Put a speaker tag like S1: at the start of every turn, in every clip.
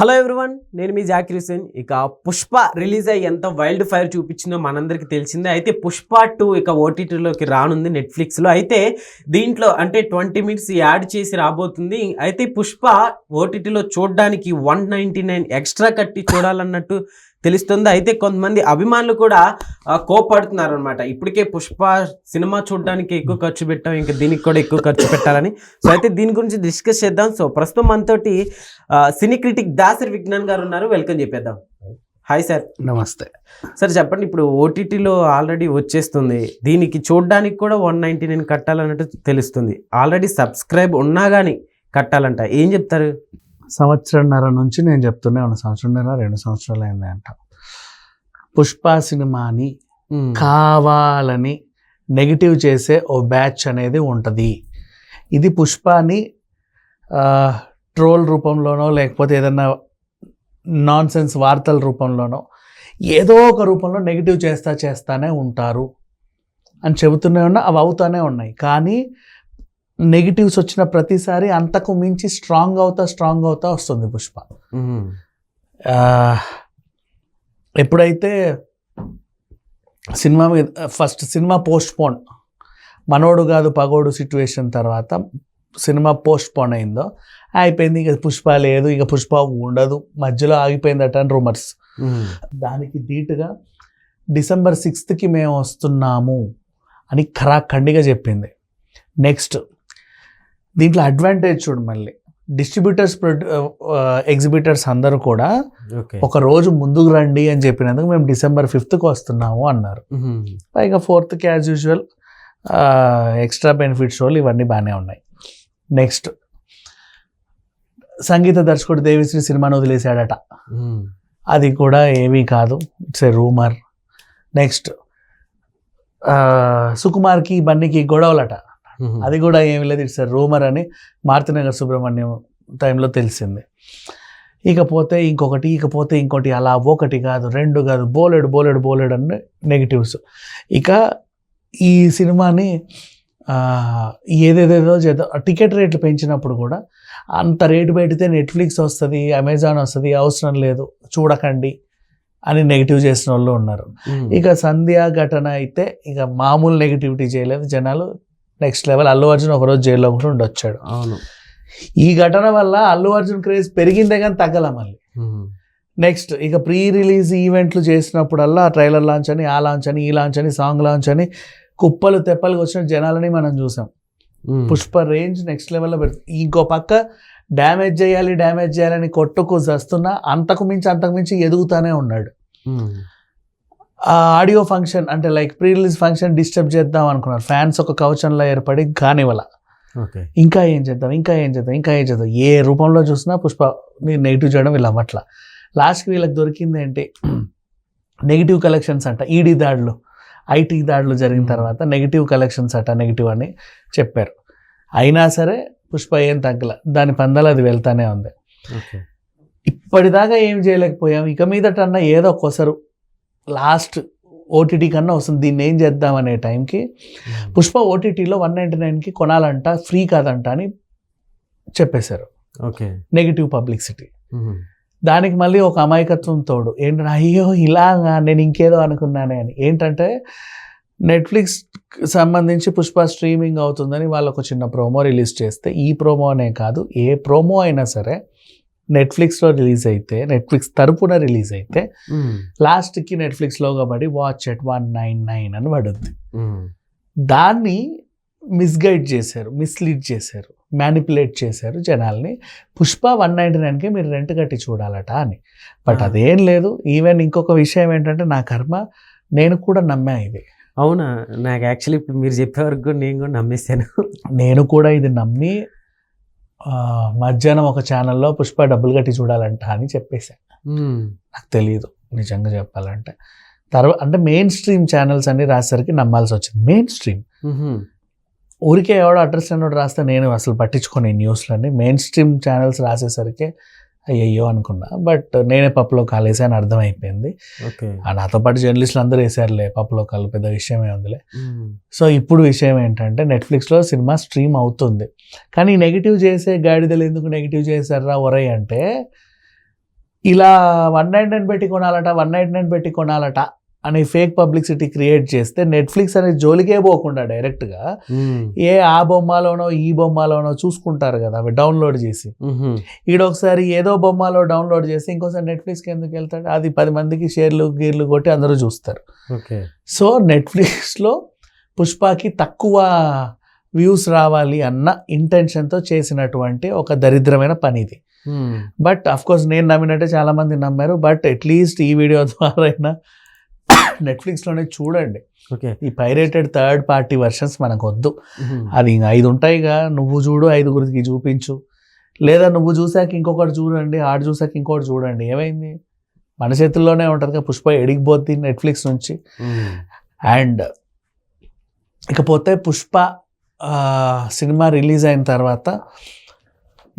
S1: Hello everyone నేను మీ జాకిర్ హుసేన్ ఇక Pushpa release అయ్యి ఎంత వైల్డ్ ఫైర్ చూపించిందో మనందరికీ తెలిసిందే. అయితే పుష్ప టూ ఇక ఓటీటీలోకి రానుంది నెట్ఫ్లిక్స్లో అయితే దీంట్లో అంటే ట్వంటీ మినిట్స్ యాడ్ చేసి రాబోతుంది. అయితే పుష్ప ఓటీటీలో చూడడానికి వన్ నైంటీ నైన్ ఎక్స్ట్రా కట్టి చూడాలన్నట్టు తెలుస్తుంది? అయితే కొంతమంది అభిమానులు కూడా కోపడుతున్నారు అనమాట ఇప్పటికే పుష్ప సినిమా చూడడానికి ఎక్కువ ఖర్చు పెట్టాం ఇంకా దీనికి కూడా ఎక్కువ ఖర్చు పెట్టాలని. సో అయితే దీని గురించి డిస్కస్ చేద్దాం. సో ప్రస్తుతం మనతోటి ఆ, సినీ క్రిటిక్ దాసరి విజ్ఞాన్ గారు ఉన్నారు. వెల్కమ్ చెప్పేద్దాం. హాయ్ సార్
S2: నమస్తే.
S1: సార్ చెప్పండి. ఇప్పుడు ఓటీటీలో ఆల్రెడీ వచ్చేస్తుంది. దీనికి చూడడానికి కూడా వన్ నైంటీ నైన్ కట్టాలన్నట్టు తెలుస్తుంది. ఆల్రెడీ సబ్స్క్రైబ్ ఉన్నా కానీ కట్టాలంట. ఏం చెప్తారు?
S2: సంవత్సరంన్నర నుంచి నేను చెప్తూనే ఉన్నా సంవత్సరంన్నర రెండు సంవత్సరాలు అయింది అంట. పుష్ప సినిమాని. కావాలని నెగిటివ్ చేసే ఓ బ్యాచ్ అనేది ఉంటుంది. ఇది పుష్పని ట్రోల్ రూపంలోనో లేకపోతే ఏదన్నా నాన్ సెన్స్ వార్తల రూపంలోనో ఏదో ఒక రూపంలో నెగిటివ్ చేస్తా చేస్తానే ఉంటారు. అని చెబుతూనే ఉన్నా అవి అవుతానే ఉన్నాయి. కానీ నెగిటివ్స్ వచ్చిన ప్రతిసారి అంతకు మించి స్ట్రాంగ్ అవుతా స్ట్రాంగ్ అవుతా వస్తుంది పుష్ప. ఎప్పుడైతే సినిమా మీద ఫస్ట్ సినిమా పోస్ట్ పోన్ మనోడు కాదు పగోడు సిచ్యువేషన్ తర్వాత సినిమా పోస్ట్ పోన్ అయిందో అయిపోయింది ఇక పుష్ప లేదు ఇక పుష్ప ఉండదు మధ్యలో ఆగిపోయిందట అని రూమర్స్. దానికి ధీటుగా డిసెంబర్ సిక్స్త్కి మేము వస్తున్నాము అని ఖరాఖండిగా చెప్పింది. నెక్స్ట్ దీంట్లో అడ్వాంటేజ్ చూడు మళ్ళీ. డిస్ట్రిబ్యూటర్స్ ఎగ్జిబిటర్స్ అందరూ కూడా ఒక రోజు ముందుకు రండి అని చెప్పినందుకు మేము డిసెంబర్ ఫిఫ్త్కి వస్తున్నాము అన్నారు. పైగా ఫోర్త్కి యాజ్ యూజువల్ ఎక్స్ట్రా బెనిఫిట్ షోలు ఇవన్నీ బాగానే ఉన్నాయి. నెక్స్ట్ సంగీత దర్శకుడు దేవిశ్రీ సినిమాను వదిలేశాడట. అది కూడా ఏమీ కాదు. ఇట్స్ ఏ రూమర్ నెక్స్ట్ సుకుమార్కి బన్నీకి గొడవలట. అది కూడా ఏమీ లేదు. ఇట్స్ రూమర్ అని మారుతినగర్ సుబ్రహ్మణ్యం టైంలో తెలిసింది. ఇకపోతే ఇంకొకటి ఇకపోతే ఇంకోటి అలా ఒకటి కాదు రెండు కాదు బోలెడు బోలెడు బోలెడు అని నెగిటివ్స్. ఇక ఈ సినిమాని ఏదేదేదో చేద్దాం. టికెట్ రేట్లు పెంచినప్పుడు కూడా అంత రేటు పెడితే నెట్ఫ్లిక్స్ వస్తుంది అమెజాన్ వస్తుంది అవసరం లేదు చూడకండి అని నెగిటివ్ చేసిన వాళ్ళు ఉన్నారు. ఇక సంధ్య ఘటన అయితే ఇక మామూలు నెగిటివిటీ చేయలేదు. జనాలు నెక్స్ట్ లెవెల్ అల్లు అర్జున్ ఒకరోజు జైల్లో కూడా ఉండొచ్చాడు
S1: అవును
S2: ఈ ఘటన వల్ల అల్లు అర్జున్ క్రేజ్ పెరిగిందే కానీ తగ్గల మళ్ళీ. నెక్స్ట్ ఇక ప్రీ రిలీజ్ ఈవెంట్లు చేసినప్పుడల్లా ట్రైలర్ లాంచ్ అని ఆ లాంచ్ అని ఈ లాంచ్ అని సాంగ్ లాంచ్ అని కుప్పలు తెప్పలకు వచ్చిన జనాలని మనం చూసాం. పుష్ప రేంజ్ నెక్స్ట్ లెవెల్లో పెడుతుంది ఇంకో పక్క డ్యామేజ్ చేయాలి డ్యామేజ్ చేయాలని కొట్టుకు వస్తున్నా అంతకు మించి అంతకు మించి ఎదుగుతానే ఉన్నాడు. ఆ ఆడియో ఫంక్షన్ అంటే like pre release function disturb చేద్దాం అనుకున్నారు. ఫ్యాన్స్ ఒక కవచంలో ఏర్పడి కానివ్వాల.
S1: ఓకే.
S2: ఇంకా ఏం చేద్దాం? ఇంకా ఏం చేద్దాం? ఇంకా ఏం చేద్దాం? ఏ రూపంలో చూసినా పుష్ప నెగిటివ్ చేయడం వీళ్ళు అవ్వట్ల. లాస్ట్కి వీళ్ళకి దొరికింది ఏంటి? నెగిటివ్ కలెక్షన్స్ అంట. ఈడీ దాడులు ఐటీ దాడులు జరిగిన. తర్వాత నెగిటివ్ కలెక్షన్స్ అట నెగిటివ్ అని చెప్పారు. అయినా సరే పుష్ప ఏం తగ్గల. దాని పందాలు అది వెళ్తానే ఉంది. ఇప్పటిదాకా ఏం చేయలేకపోయాం. ఇక మీదటన్నా ఏదో కొసరు. లాస్ట్ ఓటీటీ కన్నా వస్తుంది. దీన్ని ఏం చేద్దాం అనే టైంకి
S1: మ్మ్.
S2: పుష్ప ఓటీటీలో వన్ నైంటీ నైన్కి కొనాలంట ఫ్రీ కాదంట అని చెప్పేశారు.
S1: ఓకే.
S2: Negative publicity.
S1: మ్మ్.
S2: దానికి మళ్ళీ ఒక అమాయకత్వం తోడు. ఏంటంటే అయ్యో ఇలాగా నేను ఇంకేదో అనుకున్నానే అని. ఏంటంటే నెట్ఫ్లిక్స్ సంబంధించి పుష్ప స్ట్రీమింగ్ అవుతుందని వాళ్ళు ఒక చిన్న ప్రోమో రిలీజ్ చేస్తే ఈ ప్రోమో అనే కాదు ఏ ప్రోమో అయినా సరే నెట్ఫ్లిక్స్లో రిలీజ్ అయితే నెట్ఫ్లిక్స్ తరపున రిలీజ్ అయితే. లాస్ట్కి నెట్ఫ్లిక్స్లోగా పడి watch at one nine nine అని పడుద్ది. దాన్ని మిస్గైడ్ చేశారు మిస్లీడ్ చేశారు మ్యానిపులేట్ చేశారు జనాల్ని పుష్ప వన్ నైంటీ నైన్కి మీరు రెంట్ కట్టి చూడాలట అని బట్. అదేం లేదు ఈవెన్ ఇంకొక విషయం ఏంటంటే నా కర్మ నేను కూడా నమ్మా ఇది
S1: అవునా నాకు యాక్చువల్లీ ఇప్పుడు మీరు చెప్పే వరకు నేను కూడా నమ్మేశాను
S2: నేను కూడా ఇది నమ్మి మధ్యాహ్నం ఒక ఛానల్లో పుష్ప డబ్బులు కట్టి చూడాలంట అని చెప్పేశాను. నాకు తెలియదు నిజంగా చెప్పాలంటే. తర్వాత అంటే మెయిన్ స్ట్రీమ్ ఛానల్స్ అన్ని రాసేసరికి నమ్మాల్సి వచ్చింది. Mainstream. ఊరికే ఎవడో అడ్రస్ అన్నోడు రాస్తే నేను అసలు పట్టించుకోను ఈ న్యూస్లన్నీ మెయిన్ స్ట్రీమ్ ఛానల్స్ రాసేసరికి అయ్యయ్యో అనుకున్నా. బట్ నేనే పప్పులో కాలేసి అని అర్థమైపోయింది. నాతో పాటు జర్నలిస్టులు అందరూ వేసారులే పప్పులో కాలు పెద్ద విషయమే ఉందిలే. సో ఇప్పుడు విషయం ఏంటంటే నెట్ఫ్లిక్స్లో సినిమా స్ట్రీమ్ అవుతుంది. కానీ నెగిటివ్ చేసే గాడిదలు ఎందుకు నెగిటివ్ చేశారా ఒరై అంటే ఇలా వన్ నైన్ నైన్ పెట్టి కొనాలట వన్ నైన్ నైన్ పెట్టి కొనాలట అని ఫేక్ పబ్లిసిటీ క్రియేట్ చేస్తే నెట్ఫ్లిక్స్ అనే జోలికే పోకుండా డైరెక్ట్గా ఏ ఆ బొమ్మలోనో ఈ బొమ్మలోనో చూసుకుంటారు కదా అవి డౌన్లోడ్ చేసి.
S1: ఉహుం,
S2: ఈడ ఒకసారి ఏదో బొమ్మలో డౌన్లోడ్ చేసి ఇంకోసారి నెట్ఫ్లిక్స్కి ఎందుకు వెళ్తాడు? అది పది మందికి షేర్లు గీర్లు కొట్టి అందరూ చూస్తారు. సో నెట్ఫ్లిక్స్లో పుష్పకి తక్కువ వ్యూస్ రావాలి అన్న ఇంటెన్షన్తో చేసినటువంటి ఒక దరిద్రమైన పని ఇది బట్ అఫ్ కోర్స్ నేను నమ్మినట్టే చాలా మంది నమ్మారు. బట్ అట్లీస్ట్ ఈ వీడియో ద్వారా అయినా నెట్ఫ్లిక్స్లోనే చూడండి.
S1: ఓకే.
S2: ఈ పైరేటెడ్ థర్డ్ పార్టీ వర్షన్స్ మనకు వద్దు అది ఇంక ఐదు ఉంటాయిగా నువ్వు చూడు ఐదుగురికి చూపించు. లేదా నువ్వు చూసాక ఇంకొకటి చూడండి ఆడు చూసాక ఇంకొకటి చూడండి. ఏమైంది? మన చేతుల్లోనే ఉంటుందిగా పుష్ప ఎడిగిపోద్ది నెట్ఫ్లిక్స్ నుంచి. అండ్ ఇకపోతే పుష్ప సినిమా రిలీజ్ అయిన తర్వాత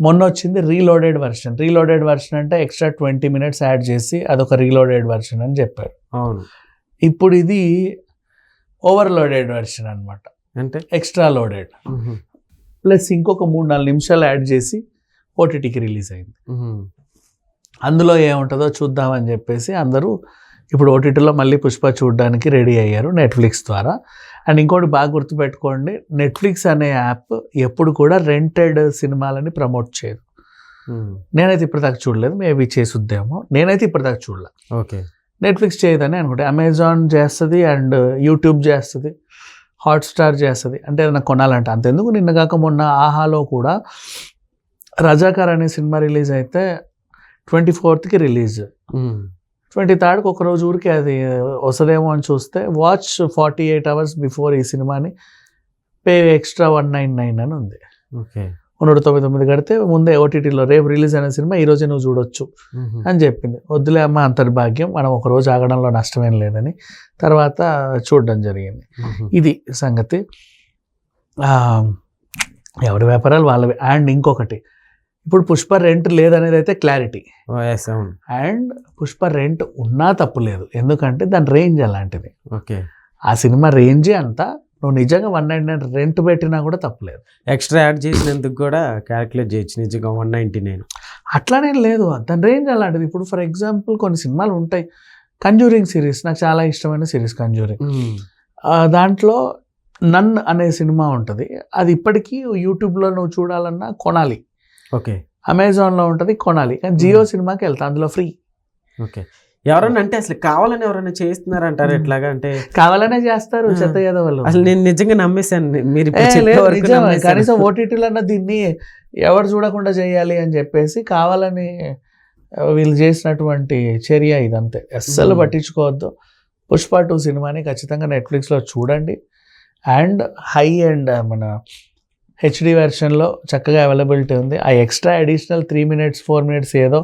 S2: మొన్న వచ్చింది రీలోడెడ్ వర్షన్ రీలోడెడ్ వర్షన్ అంటే ఎక్స్ట్రా ట్వంటీ మినిట్స్ యాడ్ చేసి అదొక రీలోడెడ్ వర్షన్ అని చెప్పారు
S1: అవును.
S2: ఇప్పుడు ఇది ఓవర్లోడెడ్ వర్షన్ అన్నమాట.
S1: అంటే?
S2: ఎక్స్ట్రా లోడెడ్ ప్లస్ ఇంకొక మూడు నాలుగు నిమిషాలు యాడ్ చేసి ఓటీటీకి రిలీజ్ అయింది. అందులో ఏముంటుందో చూద్దామని చెప్పేసి అందరూ ఇప్పుడు ఓటీటీలో మళ్ళీ పుష్ప చూడడానికి రెడీ అయ్యారు నెట్ఫ్లిక్స్ ద్వారా. అండ్ ఇంకోటి బాగా గుర్తుపెట్టుకోండి నెట్ఫ్లిక్స్ అనే యాప్ ఎప్పుడు కూడా రెంటెడ్ సినిమాలని ప్రమోట్ చేయదు. నేనైతే ఇప్పటిదాకా చూడలేదు మేబీ చేసుద్దేమో నేనైతే ఇప్పటిదాకా చూడలే.
S1: ఓకే.
S2: నెట్ఫ్లిక్స్ చేయదని అనుకుంటే. అమెజాన్ చేస్తుంది అండ్ యూట్యూబ్ చేస్తుంది. హాట్స్టార్ చేస్తుంది. అంటే ఏదైనా కొనాలంటే. అంతెందుకు? నిన్న కాక మొన్న ఆహాలో కూడా రజాకార్ అనే సినిమా రిలీజ్ అయితే ట్వంటీ ఫోర్త్కి రిలీజ్. ట్వంటీ థర్డ్కి ఒక రోజు ఊరికి అది వస్తుందేమో అని చూస్తే watch forty eight hours before ఈ సినిమాని pay extra one nine nine అని ఉంది.
S1: ఓకే.
S2: నూట తొమ్మిది తొమ్మిది కడితే ముందే ఓటీటీలో రేపు రిలీజ్ అయిన సినిమా ఈ రోజే నువ్వు చూడొచ్చు అని చెప్పింది. వద్దులే అమ్మ అంతటి భాగ్యం. మనం ఒక రోజు ఆగడంలో నష్టమేం లేదని. తర్వాత చూడడం జరిగింది. ఇది సంగతి. ఎవరి వ్యాపారాలు వాళ్ళవి. అండ్ ఇంకొకటి. ఇప్పుడు పుష్ప రెంట్ లేదనేది అయితే క్లారిటీ. అండ్ పుష్ప రెంట్ ఉన్నా తప్పు లేదు. ఎందుకంటే దాని రేంజ్ అలాంటిది.
S1: ఓకే.
S2: ఆ సినిమా రేంజే అంతా నువ్వు నిజంగా వన్ నైన్ నైన్ రెంట్ పెట్టినా కూడా తప్పులేదు.
S1: ఎక్స్ట్రా యాడ్ చేసినందుకు కూడా క్యాలిక్యులేట్ చేయొచ్చు. నిజంగా వన్ నైంటీ నైన్
S2: అట్లానే లేదు. దాని రేంజ్ అలాంటిది. ఇప్పుడు ఫర్ ఎగ్జాంపుల్ కొన్ని సినిమాలు ఉంటాయి. కంజూరింగ్ సిరీస్ నాకు చాలా ఇష్టమైన సిరీస్ కంజూరింగ్ ఆ, దాంట్లో నన్ అనే సినిమా ఉంటుంది. అది ఇప్పటికీ యూట్యూబ్లో నువ్వు చూడాలన్నా కొనాలి.
S1: ఓకే
S2: అమెజాన్లో ఉంటుంది కొనాలి. కానీ జియో సినిమాకి వెళ్తా. అందులో ఫ్రీ
S1: ఓకే ఎవరన్నా అంటే అసలు కావాలని ఎవరైనా చేస్తున్నారు అంటారు. ఎట్లాగా అంటే
S2: కావాలనే చేస్తారు. చెత్త యాదవులు
S1: అసలు నేను నిజంగా నమ్మేశాను మీరు.
S2: కనీసం ఓటీటీలో అన్న దీన్ని ఎవరు చూడకుండా చేయాలి అని చెప్పేసి కావాలని వీళ్ళు చేసినటువంటి చర్య ఇదంతే అస్సలు. పట్టించుకోవద్దు పుష్ప టూ సినిమాని ఖచ్చితంగా నెట్ఫ్లిక్స్లో చూడండి అండ్ హై అండ్ మన హెచ్డి వెర్షన్లో చక్కగా అవైలబిలిటీ ఉంది ఆ extra additional three minutes four minutes ఏదో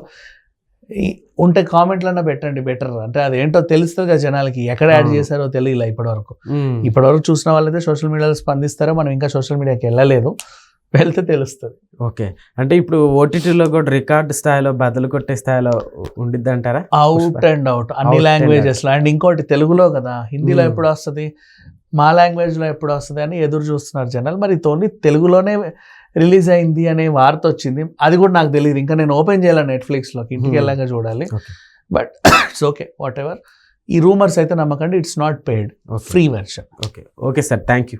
S2: ఉంటే కామెంట్లన్నా పెట్టండి బెటర్ అంటే అదేంటో తెలుస్తుంది కదా జనాలకి. ఎక్కడ యాడ్. చేశారో తెలియలే ఇప్పటివరకు. ఇప్పటివరకు చూసిన వాళ్ళైతే సోషల్ మీడియాలో స్పందిస్తారో? మనం ఇంకా సోషల్ మీడియాకి వెళ్ళలేదు. వెళ్తే తెలుస్తుంది.
S1: ఓకే. అంటే ఇప్పుడు ఓటీటీలో కూడా రికార్డ్ స్థాయిలో బదులు కొట్టే స్థాయిలో ఉండిద్ది అంటారా
S2: అవుట్ అండ్ అవుట్ అన్ని
S1: Out and
S2: లాంగ్వేజెస్లో. అండ్ ఇంకోటి తెలుగులో కదా. హిందీలో. ఎప్పుడు వస్తుంది? మా లాంగ్వేజ్లో ఎప్పుడు వస్తుంది అని ఎదురు చూస్తున్నారు జనాలు. మరి తోని తెలుగులోనే రిలీజ్ అయింది అనే వార్త వచ్చింది. అది కూడా నాకు తెలియదు ఇంకా నేను ఓపెన్ చేయాలి నెట్ఫ్లిక్స్లోకి ఇంటికి
S1: Hmm.
S2: వెళ్ళాక చూడాలి. But it's okay whatever ఈ రూమర్స్ అయితే నమ్మకండి it's not paid free version
S1: okay okay sir thank you